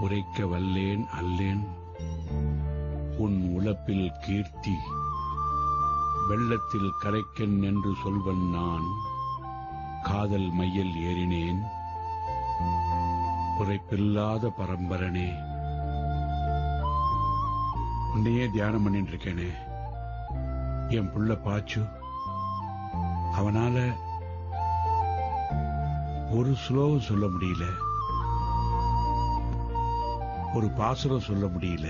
உரைக்க வல்லேன் அல்லேன். உன் உழப்பில் கீர்த்தி வெள்ளத்தில் கரைக்கன் என்று சொல்வன் நான். காதல் மையில் ஏறினேன். உரைப்பில்லாத பரம்பரனே. உன்னையே தியானம் பண்ணிட்டு இருக்கேனே என் புள்ள பாச்சு அவனால ஒரு ஸ்லோகம் சொல்ல முடியல. ஒரு பாசுரம் சொல்ல முடியல.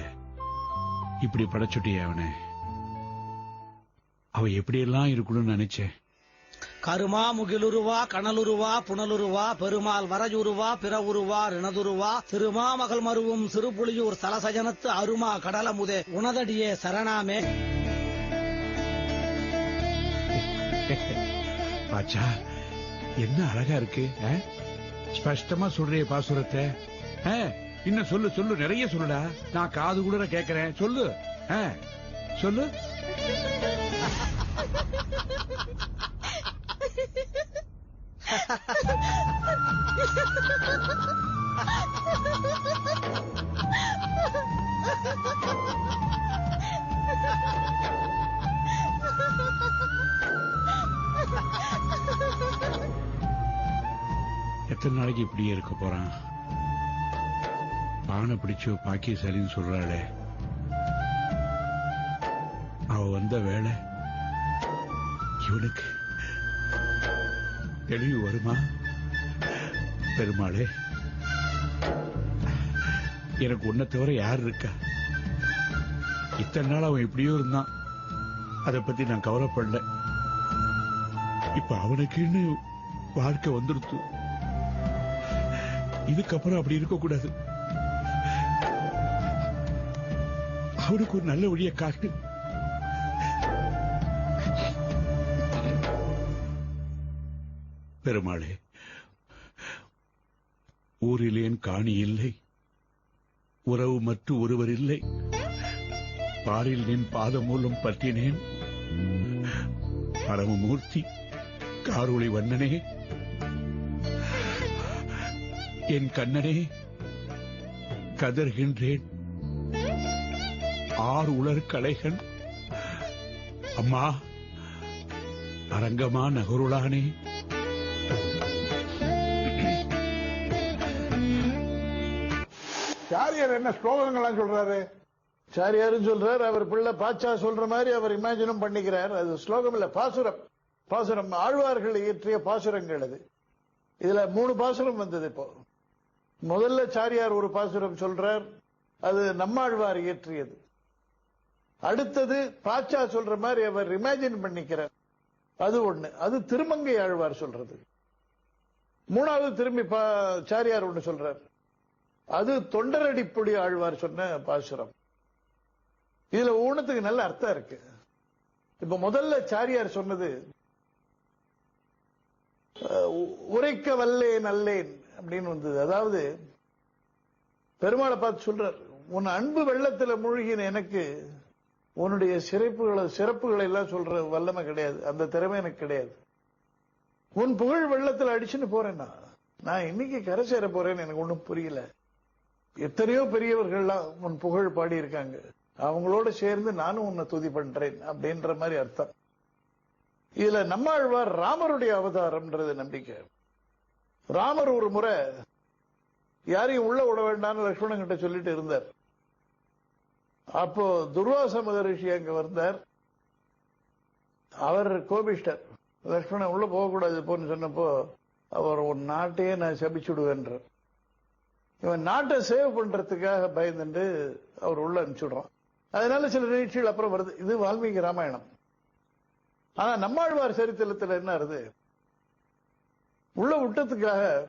இப்படி படைச்சுட்டியே அவனை. அவ எப்படியெல்லாம் இருக்கணும்னு நினைச்சேன். கருமா முகிலுருவா கனலுருவா புனலுருவா பெருமாள் வரஜுருவா பிறவுருவா ரிணதுருவா திருமாமகள் மருவும் சிறுபுலியூர் சலசஜனத்து அருமா கடலமுதே உனதடியே சரணாமே. பாச்சா என்ன அழகா இருக்கு? ஸ்பஷ்டமா சொல்றிய பாசுரத்தை இன்னும் சொல்லு சொல்லு நிறைய சொல்லுடா. நான் காது கூட கேக்குறேன். சொல்லு. ஆ, சொல்லு. எத்தனை நாளைக்கு இப்படியே இருக்க போறான்? பானை பிடிச்சு பாக்கியசாலின்னு சொல்றாளே. அவ வந்த வேலை இவனுக்கு தெளிவு வருமா? பெருமாளே எனக்கு உன்னை தவிர யார் இருக்கா? இத்தனை நாள் அவன் எப்படியோ இருந்தான். அதை பத்தி நான் கவலைப்படல. இப்ப அவனுக்குன்னு வாழ்க்கை வந்துருத்து. இதுக்கப்புறம் அப்படி இருக்கக்கூடாது. அவனுக்கு ஒரு நல்ல வழியை காட்டு. பெருமாளே ஊரிலேன் காணி இல்லை. உறவு மற்ற ஒருவர் இல்லை. பாரில் நின் பாதமூலம் பற்றினேன். பரமமூர்த்தி காரொளி வண்ணனே. என் கண்ணனே கதர்கின்றேன் ஆறு உலர் கலைகள். அம்மா அரங்கமா நகருளானே. சாரியார் என்ன ஸ்லோகங்கள்லாம் சொல்றாரு? சாரியாரும் சொல்றார் அவர் பிள்ளை பாச்சா சொல்ற மாதிரி அவர் இமேஜினும் பண்ணிக்கிறார். அது ஸ்லோகம் இல்ல பாசுரம். பாசுரம் ஆழ்வார்கள் இயற்றிய பாசுரங்கள் அது. இதுல மூணு பாசுரம் வந்தது இப்போ. முதல்ல சாரியார் ஒரு பாசுரம் சொல்றார் அது நம்மாழ்வார் இயற்றியது. அடுத்தது பாச்சா சொல்ற மாதிரி அவர் இமேஜின் பண்ணிக்கிறார். அது ஒண்ணு. அது திருமங்கை ஆழ்வார் சொல்றது. மூணாவது திரும்பி பா- சாரியார் ஒண்ணு சொல்றார். அது தொண்டரடிப்புடி ஆழ்வார் சொன்ன பாசுரம். இதுல ஊனத்துக்கு நல்ல அர்த்தம் இருக்கு. இப்ப முதல்ல சாரியார் சொன்னது உரைக்க வல்லேன் அல்லேன் அப்படின்னு வந்தது. அதாவது பெருமாளை பார்த்து சொல்றார் உன் அன்பு வெள்ளத்துல மூழ்கின எனக்கு உன்னுடைய சிறப்புகளை சிறப்புகளை எல்லாம் சொல்ற வல்லமை கிடையாது. அந்த திறமை எனக்கு கிடையாது. உன் புகழ் வெள்ளத்தில் அடிச்சுன்னு போறேன்னா நான் இன்னைக்கு கரை சேர போறேன்னு எனக்கு ஒன்றும் புரியல. எத்தனையோ பெரியவர்கள்லாம் உன் புகழ் பாடி இருக்காங்க அவங்களோட சேர்ந்து நானும் உன்னை துதி பண்றேன் அப்படின்ற மாதிரி அர்த்தம். இதுல நம்மாழ்வார் ராமருடைய அவதாரம்ன்றது நம்பிக்கை. ராமர் ஒரு முறை யாரையும் உள்ள விட வேண்டாம்னு லட்சுமணன் கிட்ட சொல்லிட்டு இருந்தார். அப்போ துர்வாச மகரிஷி அங்க வந்தார். அவர் கோபிஷ்டர். லக்ஷ்மணன் உள்ள போகக்கூடாது போன்னு சொன்னப்போ அவர் உன் நாட்டையே நான் சபிச்சுடுவேன்றார் இவன் நாட்டை சேவ் பண்றதுக்காக பயந்துட்டு அவர் உள்ள அனுப்பிச்சுடுறான். அதனால சில நிகழ்ச்சிகள் அப்புறம் வருது. இது வால்மீகி ராமாயணம். ஆனா நம்மாழ்வார் சரித்திரத்தில் என்ன வருது? உள்ள விட்டதுக்காக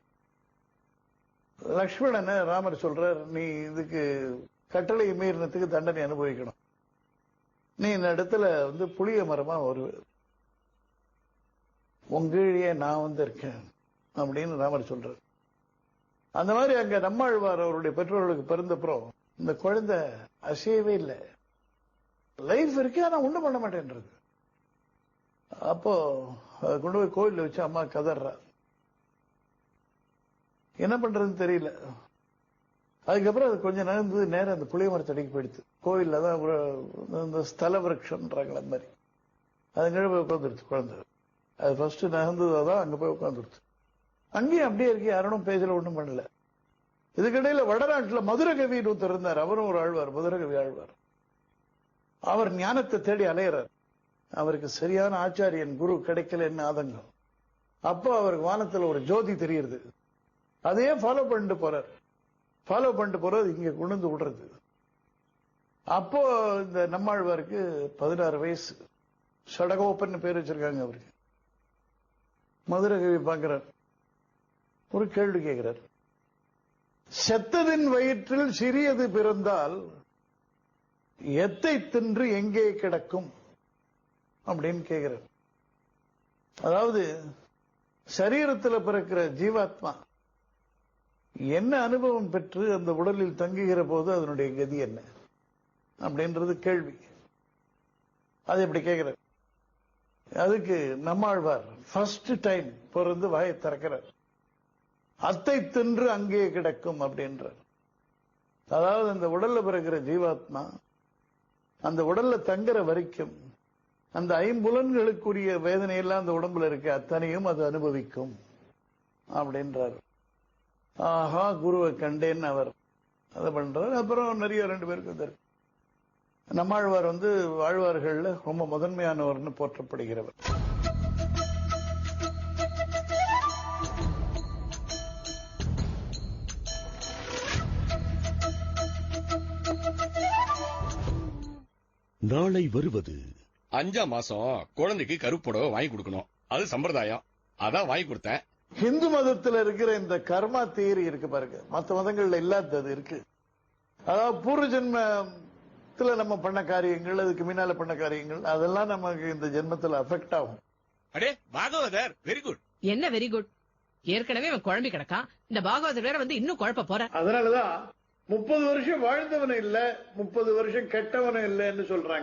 லக்ஷ்மணனை ராமர் சொல்றார் நீ இதுக்கு கட்டளை மீறினத்துக்கு தண்டனை அனுபவிக்கணும். நீ இந்த இடத்துல வந்து புளிய மரமா ஒரு உங்கீழியே நான் வந்து இருக்கேன் அப்படின்னு ராமர் சொல்ற அந்த மாதிரி அங்க நம்மாழ்வார் அவருடைய பெற்றோர்களுக்கு பிறந்தப்புறம் இந்த குழந்தை அசையவே இல்லை. லைஃப் இருக்கு ஆனா ஒண்ணும் பண்ண மாட்டேன்றது. அப்போ கொண்டு போய் கோயில்ல வச்சு அம்மா கதறா என்ன பண்றதுன்னு தெரியல. அதுக்கப்புறம் அது கொஞ்சம் நகர்ந்து நேரம் அந்த புளிய மரத்தடிக்கு போயிடுது கோயில்ல தான் இந்த ஸ்தல விரக்ஷன்றாங்களே அந்த மாதிரி. அது கீழே போய் உட்காந்துருச்சு குழந்தை. அது ஃபர்ஸ்ட் நகர்ந்ததான் அங்க போய் உட்காந்துருச்சு அங்கேயும் அப்படியே இருக்கு யாரும் பேசல ஒண்ணும் பண்ணல. இதுக்கிடையில வடநாட்டுல மதுரகவின்னு ஒருத்தர் இருந்தார். அவரும் ஒரு ஆழ்வார் மதுரகவி ஆழ்வார். அவர் ஞானத்தை தேடி அலையிறார். அவருக்கு சரியான ஆச்சாரியன் குரு கிடைக்கலன்னு ஆதங்கம். அப்போ அவருக்கு வானத்துல ஒரு ஜோதி தெரியுது. அதையே ஃபாலோ பண்ணிட்டு போறார். ஃபாலோ பண்ணிட்டு போறது இங்க கொண்டு வந்து விடுறது. அப்போ இந்த நம்மாழ்வாருக்கு பதினாறு வயசு. சடகோப்பன் பேர் வச்சிருக்காங்க அவருக்கு மதுரகவி பார்க்கிறார். ஒரு கேள்வி கேட்கிறார். செத்ததின் வயிற்றில் சிறியது பிறந்தால் எத்தை தின்று எங்கே கிடக்கும்? அப்படின்னு கேட்கிறார். அதாவது சரீரத்தில் பிறக்கிற ஜீவாத்மா என்ன அனுபவம் பெற்று அந்த உடலில் தங்குகிற போது அதனுடைய கதி என்ன? அப்படின்றது கேள்வி. அது எப்படி கேட்கிறார்? அதுக்கு நம்மாழ்வார் ஃபர்ஸ்ட் டைம் பிறந்து வாயை திறக்கிறார். அத்தை தின்று அங்கே கிடக்கும் அப்படின்றார். அதாவது அந்த உடல்ல பிறகுற ஜீவாத்மா அந்த உடல்ல தங்குற வரைக்கும் அந்த ஐம்புலன்களுக்குரிய வேதனையெல்லாம் அந்த உடம்புல இருக்கு அத்தனையும் அது அனுபவிக்கும் அப்படின்றார். ஆஹா குருவை கண்டேன்னு அவர். அதை பண்றார் அப்புறம் நிறைய ரெண்டு பேருக்கு வந்தார் நம்மாழ்வார் வந்து வாழ்வார்கள்ல ரொம்ப முதன்மையானவர்னு போற்றப்படுகிறவர். நாளை வருவது அஞ்சாம் மாசம் குழந்தைக்கு கருப்புடவை வாங்கி கொடுக்கணும். அது சம்பிரதாயம். அதான் வாங்கி கொடுத்தேன். ஹிந்து மதத்துல இருக்கிற இந்த கர்மா தியரி இருக்கு பாருங்க. மத்த மதங்கள்ல இல்லாதது இருக்கு. அதாவது பூர்வ ஜென்மத்துல நம்ம பண்ண காரியங்கள் அதுக்கு முன்னால பண்ண காரியங்கள் அதெல்லாம் நமக்கு இந்த ஜென்மத்துல அஃபெக்ட் ஆகும். அடே பாகவதர் வெரி குட் என்ன வெரி குட் ஏற்கனவே அவன் குழம்பி கிடக்கான். இந்த பாகவதர் வேற வந்து இன்னும் குழப்ப போற. அதனாலதான் முப்பது வருஷம் வாழ்ந்தவனும் இல்ல முப்பது வருஷம் கெட்டவனும் இல்லைன்னு சொல்றாங்க.